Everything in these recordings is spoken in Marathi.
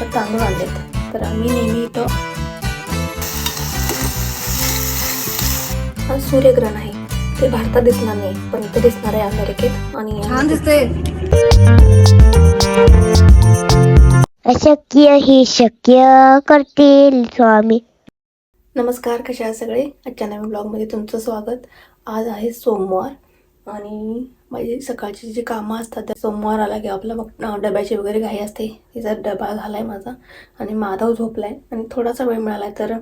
तर तांदूळ आणलेत. तर आम्ही नेहमी इथं आज सूर्यग्रहण आहे. ते भारतात दिसणार नाही पण इथं दिसणार आहे अमेरिकेत आणि अशक्य ही शक्य करतील स्वामी. नमस्कार कशा सगळे? आजच्या नवीन ब्लॉगमध्ये तुमचं स्वागत. आज आहे सोमवार आणि माझी सकाळची जी कामं असतात त्या सोमवार आला की आपलं मग डब्याची वगैरे घाई असते. तिचा डबा झाला आहे माझा. आणि माधव झोपला आहे आणि थोडासा वेळ मिळाला आहे तर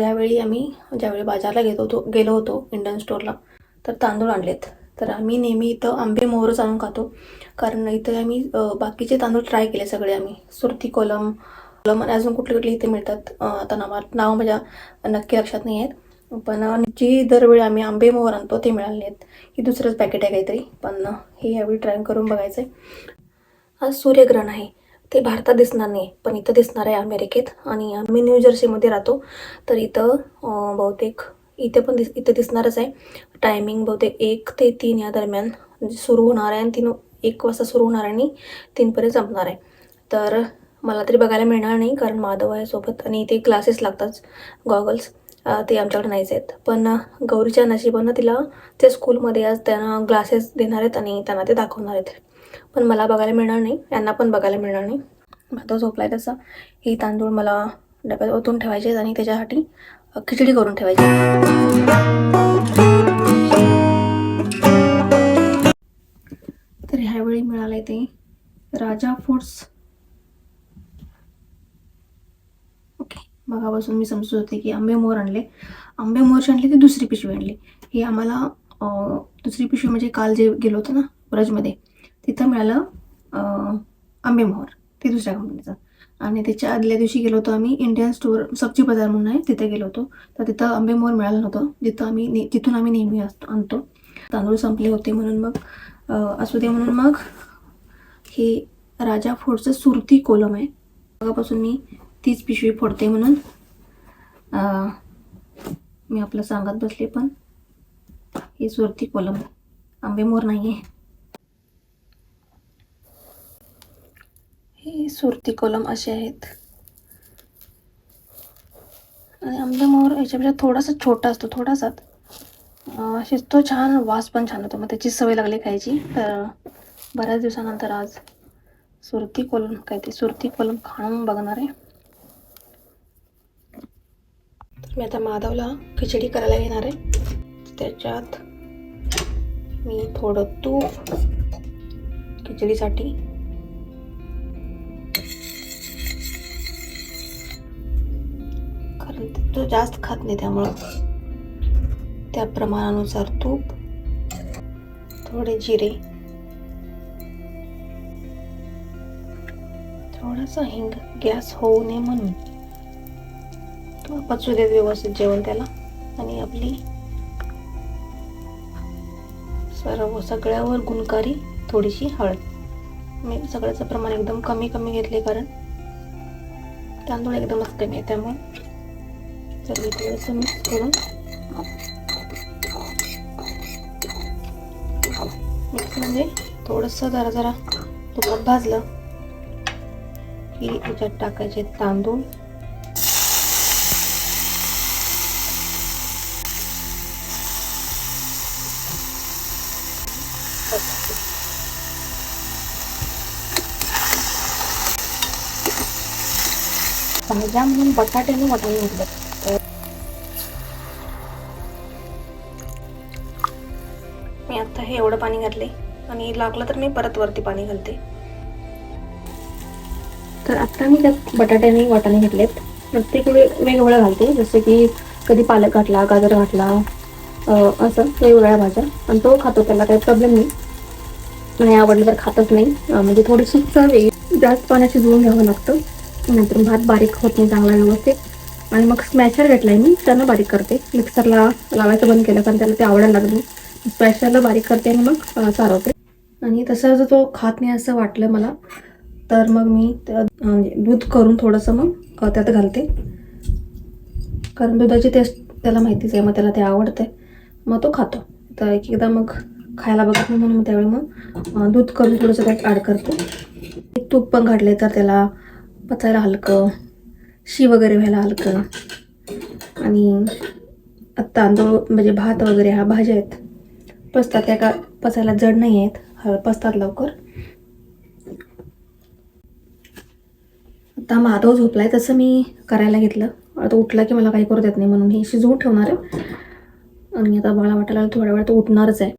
यावेळी आम्ही ज्यावेळी बाजारला घेत होतो गेलो होतो इंडियन स्टोअरला तर तांदूळ आणलेत. तर आम्ही नेहमी इथं आंबे मोहरच आणून खातो. कारण इथं आम्ही बाकीचे तांदूळ ट्राय केले सगळे आम्ही. सुरती कोलम कोलम आणि अजून कुठले कुठले इथे मिळतात. आता नाव नाव माझ्या नक्की लक्षात नाही आहेत पण जी दरवेळी आम्ही आंबे मोहर आणतो ते मिळाले आहेत ही दुसरंच पॅकेट आहे काहीतरी. पण हे यावेळी ट्राय करून बघायचं आहे आज सूर्यग्रहण आहे. ते भारतात दिसणार नाही पण इथं दिसणार आहे अमेरिकेत. आणि आम्ही न्यू जर्सीमध्ये राहतो. तर इथं बहुतेक इथे पण दिस इथं दिसणारच आहे. टायमिंग बहुतेक एक ते तीन या दरम्यान सुरू होणार आहे. आणि तीन एक वाजता सुरू होणार आहे आणि तीनपर्यंत संपणार आहे. तर मला तरी बघायला मिळणार नाही कारण माधव आहे सोबत. आणि इथे क्लासेस लागतात गॉगल्स ते आमच्याकडे नाहीच आहेत. पण गौरीच्या नशिबानं तिला त्या स्कूलमध्ये आज त्यांना ग्लासेस देणार आहेत आणि त्यांना ते दाखवणार आहेत. पण मला बघायला मिळणार नाही. यांना पण बघायला मिळणार नाही. भात झोपला आहे तसा. ही तांदूळ मला डब्यात ओतून ठेवायचे आहेत आणि त्याच्यासाठी खिचडी करून ठेवायची तर ह्यावेळी मिळालं ते राजा फूड्स मगापासून मी समजत होते की आंबे मोहर आणले. आंबे मोहरची आणली ती दुसरी पिशवी आणली. हे आम्हाला दुसरी पिशवी म्हणजे काल जे गेलो होतं ना ब्रजमध्ये तिथं मिळालं अं, आंबे मोहर ते दुसऱ्या कंपनीचं आणि त्याच्या आदल्या दिवशी गेलो होतो आम्ही इंडियन स्टोअर सब्जी बाजार म्हणून आहे तिथे गेलो होतो. तर तिथं आंबे मोहर मिळालं नव्हतं. जिथं आम्ही ने तिथून आम्ही नेहमी असतो आणतो. तांदूळ संपले होते म्हणून मग असू दे म्हणून मग हे राजा फूडचं सुरती कोलम आहे. मगापासून मी तीच पिशवी फोडते म्हणून. मी आपलं सांगत बसले पण हे सुरती कोलम. आंबेमोर नाही आहे हे सुरती कोलम असे आहेत. आणि आंबेमोर याच्यापेक्षा थोडासा छोटा असतो थोडासा अं, शिजतो छान वास पण छान होतो. मग त्याची सवय लागली खायची. तर बऱ्याच दिवसानंतर आज सुरती कोलम काय ते सुरती कोलम खाणून बघणार आहे तर मी आता माधवला खिचडी करायला घेणार आहे. त्याच्यात मी थोडं तूप खिचडीसाठी. कारण तो जास्त खात नाही त्यामुळं. त्या प्रमाणानुसार तूप थोडे जिरे थोडासा हिंग गॅस होऊ नये म्हणून. पचू देत व्यवस्थित जेवण त्याला. आणि आपली सर्व सगळ्यावर गुणकारी थोडीशी हळद. मी सगळ्याचं प्रमाण एकदम कमी कमी घेतले कारण तांदूळ एकदमच कमी आहे त्यामुळे तर मी थोडंसं मिक्स करून मिक्स म्हणजे थोडंसं जरा जरा तुपात भाजलं की त्याच्यात टाकायचे तांदूळ. भाज्या म्हणून बटाटे आणि वाटाणे घेतले मी आता हे एवढं पाणी घातले आणि लागलं तर मी परत वरती पाणी घालते. तर आता मी त्यात बटाटे आणि वाटाणे घेतलेत. प्रत्येक वेळी वेगवेगळं घालते जसं की कधी पालक घातला गाजर घातला असं वेगवेगळ्या भाज्या. आणि तो खातो त्याला काही प्रॉब्लेम नाही. नाही आवडलं तर खातच नाही. म्हणजे थोडीशी चव वेगळी. जास्त पाण्यात शिजवून घ्यावं लागतं. नंतर भात बारीक होत नाही चांगला व्यवस्थित. आणि मग स्मॅशर घेतलाय मी त्यानं बारीक करते. मिक्सरला लावायचं बंद केलं कारण त्याला ते आवडायला लागलं स्मॅशरला बारीक करते आणि मग अं, सारवते. आणि तसं जर तो खात नाही असं वाटलं मला तर मग मी त्या- म्हणजे दूध करून थोडंसं मग त्यात घालते. कारण दुधाची टेस्ट त्याला माहितीच आहे मग त्याला ते आवडते मग तो खातो. तर एक एकदा मग खायला बघत नाही म्हणून मग त्यावेळी मग दूध करून थोडंसं त्यात ॲड करते. तूप पण घातले तर त्याला पचायला हलकं शी वगैरे व्हायला हलकं. आणि तांदूळ म्हणजे भात वगैरे हा भाज्या आहेत. पचतात त्या का पचायला जड नाही आहेत. हळ पचतात लवकर. आता माधव झोपलाय तसं मी करायला घेतलं. आता उठला की मला काही करू देत नाही म्हणून हे शिजवून ठेवणार आहे. आणि आता मला वाटायला थोड्या वेळ तो उठणारच आहे.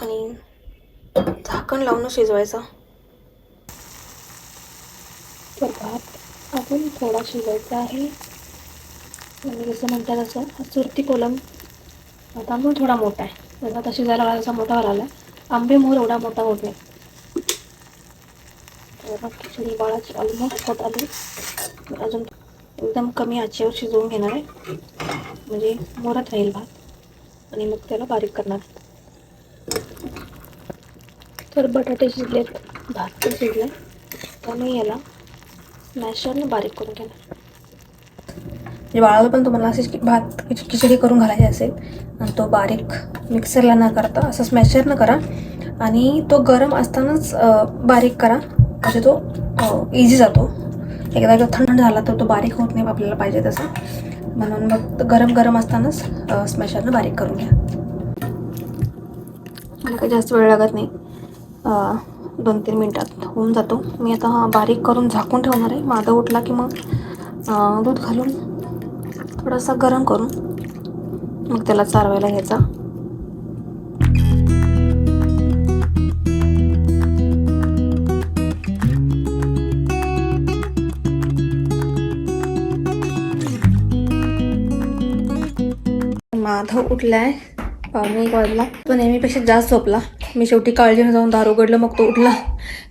आणि झाकण लावून शिजवायचं. तर भात अजून थोडा शिजायचा आहे. आणि जसं म्हणतात तसं हा सुरती कोलम. तांदूळ थोडा मोठा आहे. जसा आता शिजायला वाला तसा मोठा आला आंबे मोर एवढा मोठा होत नाही. तर खिचडी बाळाची ऑलमोस्ट होत आली. अजून एकदम कमी आचेवर शिजवून घेणार आहे. म्हणजे मोरत राहील भात. आणि मग त्याला बारीक करणार तर बटाटे शिजलेत. भात पण शिजले कमी याला मॅशरने बारीक करून घेणार म्हणजे बाळाला पण तुम्हाला अशीच भात खिच- खिचडी करून घालायची असेल आणि तो बारीक मिक्सरला न करता असं स्मॅशर न करा. आणि तो गरम असतानाच बारीक करा. म्हणजे तो इझी जातो. एकदा का थंड झाला तर तो बारीक होत नाही आपल्याला पाहिजे तसं. म्हणून मग गरम गरम असतानाच स्मॅशरनं बारीक करून घ्या. मला काही जास्त वेळ लागत नाही. दोन तीन मिनटात होऊन जातो. मी आता हा बारीक करून झाकून ठेवणार आहे. मादा उठला की मग दूध घालून थोडासा गरम करून मग त्याला चारवायला घ्यायचा. माधव उठलाय पावणे एक वाजला तो नेहमीपेक्षा जास्त झोपला. मी शेवटी काळजीनं जाऊन दार उघडलं मग तो उठला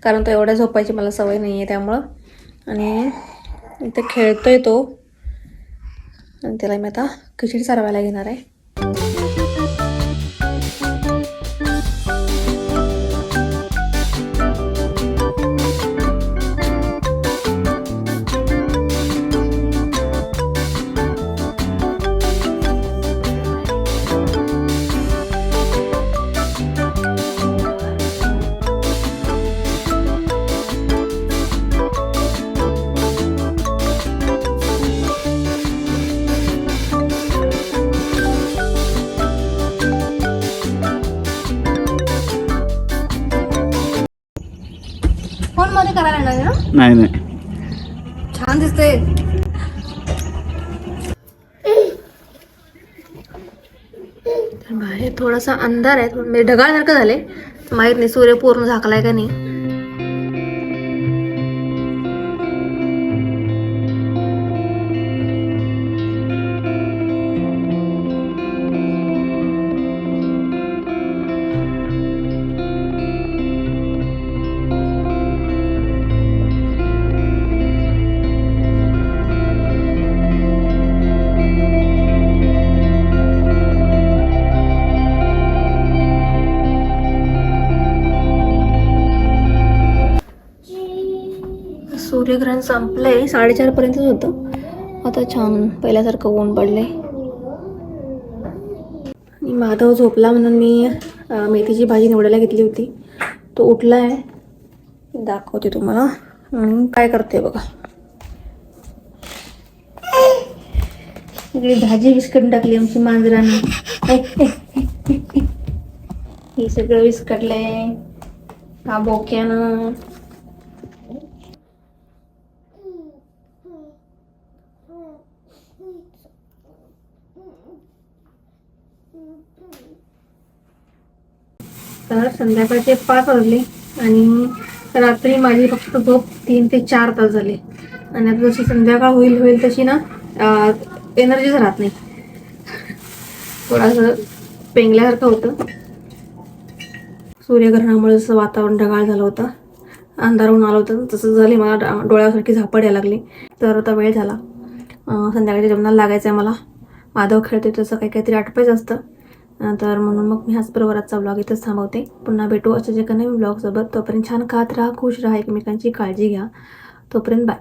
कारण तो एवढ्या झोपायची मला सवय नाही आहे त्यामुळं. आणि इथे खेळतोय तो. आणि त्याला मी आता खिचडी चारवायला घेणार आहे. करायला ना? नाही नाही. छान दिसते बाहेर थोडासा अंधार आहे. थोडं म्हणजे ढगाळसारखं झाले माहीत नाही सूर्य पूर्ण झाकलाय का नाही. सूर्यग्रहण संपलंय साडेचार पर्यंतच होतं. आता छान पहिल्यासारखं ऊन पडलंय. आणि माधव झोपला म्हणून मी मेथीची भाजी निवडायला घेतली होती. तो उठलाय. दाखवते तुम्हाला. आणि काय करते बघा. सगळी भाजी विस्कटून टाकली आमची मांजरानं. हे सगळं विस्कटलंय. हा बोक्यानं. तर संध्याकाळचे पाच वाजले आणि रात्री माझी फक्त झोप तीन ते चार तास झाले. आणि आता जशी संध्याकाळ होईल होईल तशी ना एनर्जीच राहत नाही. थोडंसं पेंगल्यासारखं होतं. सूर्यग्रहणामुळे जसं वातावरण ढगाळ झालं होतं अंधारून आलं होतं तसं झाले मला डोळ्यासाठी डोळ्यासारखी झापड यायला लागली. तर आता वेळ झाला. संध्याकाळच्या जेवणाला लागायचं आहे मला. माधव खेळते तसं काही काहीतरी आटपायचं असतं. तर म्हणून मग मी हाच बरोबर आजचा ब्लॉग इथंच थांबवते. पुन्हा भेटू अशा जे काही नवीन ब्लॉगसोबत तोपर्यंत छान खात राहा खुश राहा एकमेकांची काळजी घ्या. तोपर्यंत बाय